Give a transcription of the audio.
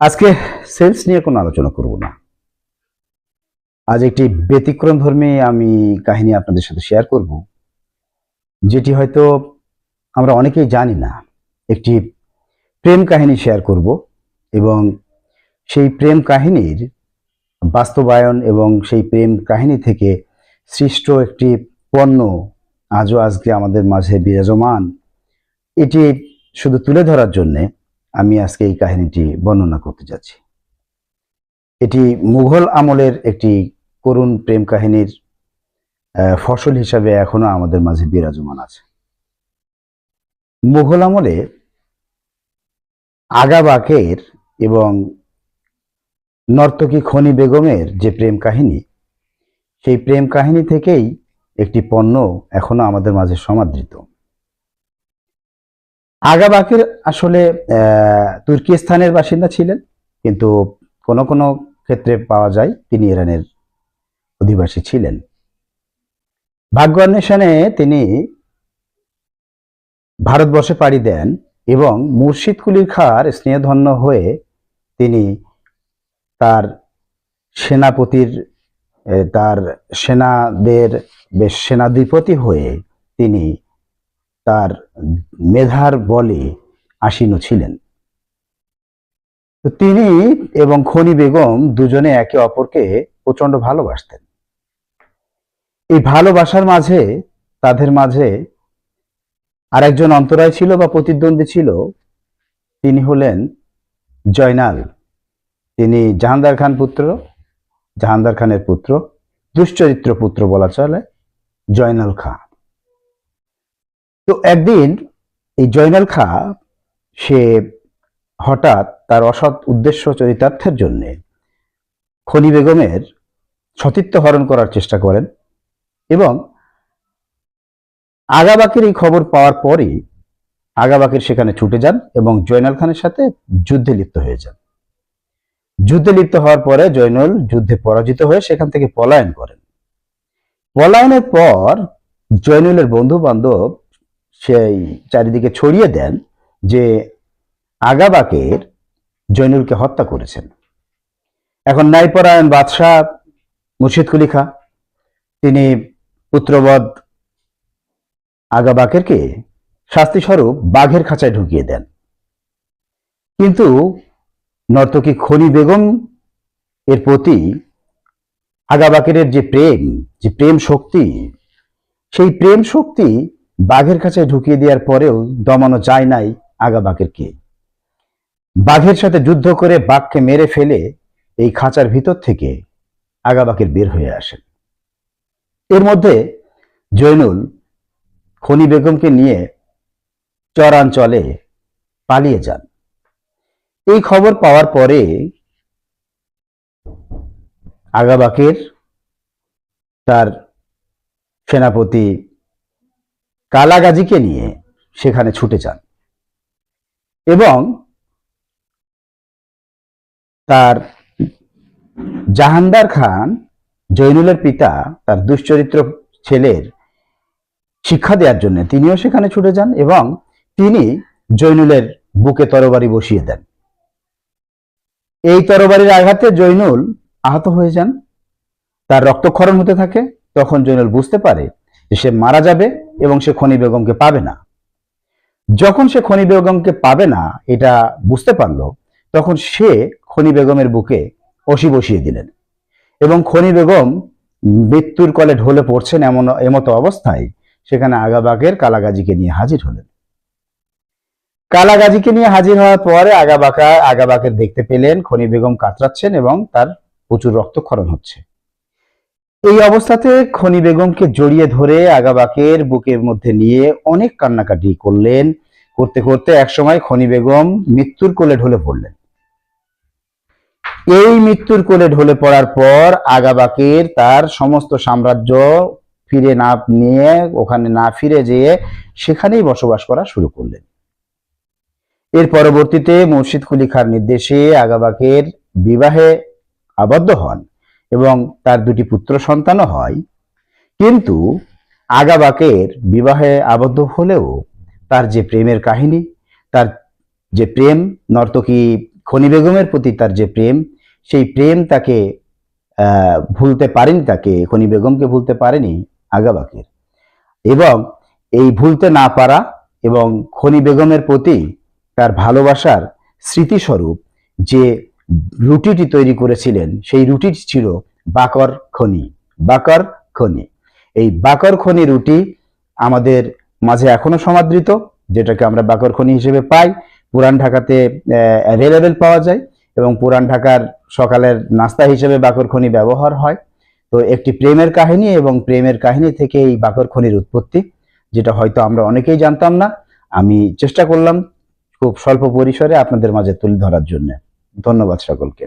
আজকে সেলস নিয়ে কোনো আলোচনা করব না। আজ একটি ব্যতিক্রম ধর্মী আমি কাহিনী আপনাদের সাথে শেয়ার করব, যেটি হয়তো আমরা অনেকেই জানি না। একটি প্রেম কাহিনী শেয়ার করব এবং সেই প্রেম কাহিনীর বাস্তবায়ন এবং সেই প্রেম কাহিনী থেকে সৃষ্ট একটি পণ্য আজও আজকে আমাদের মাঝে বিরাজমান। এটি শুধু তুলে ধরার জন্যে আমি আজকে এই কাহিনীটি বর্ণনা করতে যাচ্ছি। এটি মুঘল আমলের একটি করুণ প্রেম কাহিনীর ফসল হিসাবে এখনও আমাদের মাঝে বিরাজমান আছে। মুঘল আমলে আগা বাকের এবং নর্তকী খনি বেগমের যে প্রেম কাহিনী, সেই প্রেম কাহিনী থেকেই একটি পণ্য এখনও আমাদের মাঝে সমাদৃত। আগা বাকের আসলে তুর্কিস্তানের বাসিন্দা ছিলেন, কিন্তু কোনো কোনো ক্ষেত্রে পাওয়া যায় তিনি ইরানের অধিবাসী ছিলেন। ভাগ্য অন্বেষণে তিনি ভারতবর্ষে পাড়ি দেন এবং মুর্শিদ কুলির খার স্নেহধন্য হয়ে তিনি তার সেনাপতির তার সেনাদের বেশ সেনাধিপতি হয়ে তিনি তার মেধার বলে আসীন ছিলেন। তিনি এবং খনি বেগম দুজনে একে অপরকে প্রচণ্ড ভালোবাসতেন। এই ভালোবাসার মাঝে, তাদের মাঝে আরেকজন অন্তরায় ছিল বা প্রতিদ্বন্দ্বী ছিল, তিনি হলেন জয়নাল। তিনি জাহানদার খান পুত্র, জাহানদার খানের পুত্র, দুশ্চরিত্র পুত্র বলা চলে জয়নাল খাঁ তো একদিন এই জয়নাল খাঁ, সে হঠাৎ তার অসৎ উদ্দেশ্য চরিতার্থের জন্য খনি বেগমের সতীত্ব হরণ করার চেষ্টা করেন এবং আগাবাকের এই খবর পাওয়ার পরই আগাবাকের সেখানে ছুটে যান এবং জয়নাল খানের সাথে যুদ্ধে লিপ্ত হয়ে যান। যুদ্ধে লিপ্ত হওয়ার পরে জয়নুল যুদ্ধে পরাজিত হয়ে সেখান থেকে পলায়ন করেন। পলায়নের পর জয়নুলের বন্ধু বান্ধব সেই চারিদিকে ছড়িয়ে দেন যে আগাবাকের জৈনুলকে হত্যা করেছেন। এখন ন্যায়পরায়ণ বাদশাহ মুর্শিদ কুলি খা তিনি পুত্রবধ আগাবাকেরকে শাস্তিস্বরূপ বাঘের খাঁচায় ঢুকিয়ে দেন। কিন্তু নর্তকী খনি বেগম এর প্রতি আগাবাকেরের যে প্রেম যে প্রেম শক্তি, সেই প্রেম শক্তি বাঘের কাছে ঢুকিয়ে দেওয়ার পরেও দমানো যায় নাই আগাবাকেরকে বাঘের সাথে যুদ্ধ করে বাঘকে মেরে ফেলে এই খাঁচার ভিতর থেকে আগাবাকের বের হয়ে আসেন। এর মধ্যে জৈনুল, খনি বেগমকে নিয়ে চরাঞ্চলে পালিয়ে যান। এই খবর পাওয়ার পরে আগাবাকের তার সেনাপতি কালাগাজীকে নিয়ে সেখানে ছুটে যান এবং তার জাহানদার খান জৈনুলের পিতা, তার দুশ্চরিত্র ছেলের শিক্ষা দেওয়ার জন্য তিনিও সেখানে ছুটে যান এবং তিনি জৈনুলের বুকে তরবারি বসিয়ে দেন। এই তরবারির আঘাতে জৈনুল আহত হয়ে যান। তার রক্তক্ষরণ হতে থাকে। তখন জৈনুল বুঝতে পারে যে সে মারা যাবে এবং সে খনি বেগমকে পাবে না। যখন সে খনি বেগমকে পাবে না, এটা বুঝতে পারল, তখন সে খনি বেগমের বুকে অসি বসিয়ে দিলেন এবং খনি বেগম মৃত্যুর কলে ঢলে পড়ছেন এমন, এমতো অবস্থায় সেখানে আগাবাগের কালাগাজীকে নিয়ে হাজির হলেন। কালাগাজীকে নিয়ে হাজির হওয়ার পরে আগাবাকা, আগাবাকের দেখতে পেলেন, খনি বেগম কাতরাচ্ছেন এবং তার প্রচুর রক্তক্ষরণ হচ্ছে। এই অবস্থাতে খনি বেগমকে জড়িয়ে ধরে আগাবাকের বুকের মধ্যে নিয়ে অনেক কান্নাকাটি করলেন। করতে করতে একসময় খনি বেগম মৃত্যুর কোলে ঢলে পড়লেন। এই মৃত্যুর কোলে ঢলে পড়ার পর আগাবাকের তার সমস্ত সাম্রাজ্য ফিরে না নিয়ে, ওখানে না ফিরে যেয়ে সেখানেই বসবাস করা শুরু করলেন। এর পরবর্তীতে মুর্শিদ কুলি খার নির্দেশে আগাবাকের বিবাহে আবদ্ধ হন। এবং তার দুটি পুত্র সন্তানও হয়। কিন্তু আগাবাকের বিবাহে আবদ্ধ হলেও তার যে প্রেমের কাহিনী, তার যে প্রেম, নর্তকী খনি বেগমের প্রতি তার যে প্রেম, সেই প্রেম তাকে ভুলতে পারেনি তাকে, খনি বেগমকে ভুলতে পারেনি আগাবাকের। এবং এই ভুলতে না পারা এবং খনি বেগমের প্রতি তার ভালোবাসার স্মৃতিস্বরূপ যে রুটিটি তৈরি করেছিলেন, সেই রুটিটি ছিল বাকর খনি বাকর খনি। এই বাকর খনি রুটি আমাদের মাঝে এখনও সমাদৃত, যেটাকে আমরা বাকর খনি হিসেবে পাই। পুরান ঢাকাতে অ্যাভেলেবেল পাওয়া যায় এবং পুরান ঢাকার সকালের নাস্তা হিসেবে বাকর খনি ব্যবহার হয়। তো একটি প্রেমের কাহিনী এবং প্রেমের কাহিনী থেকে এই বাকর খনির উৎপত্তি, যেটা হয়তো আমরা অনেকেই জানতাম না। আমি চেষ্টা করলাম খুব স্বল্প পরিসরে আপনাদের মাঝে তুলে ধরার জন্য। ধন্যবাদ সকলকে।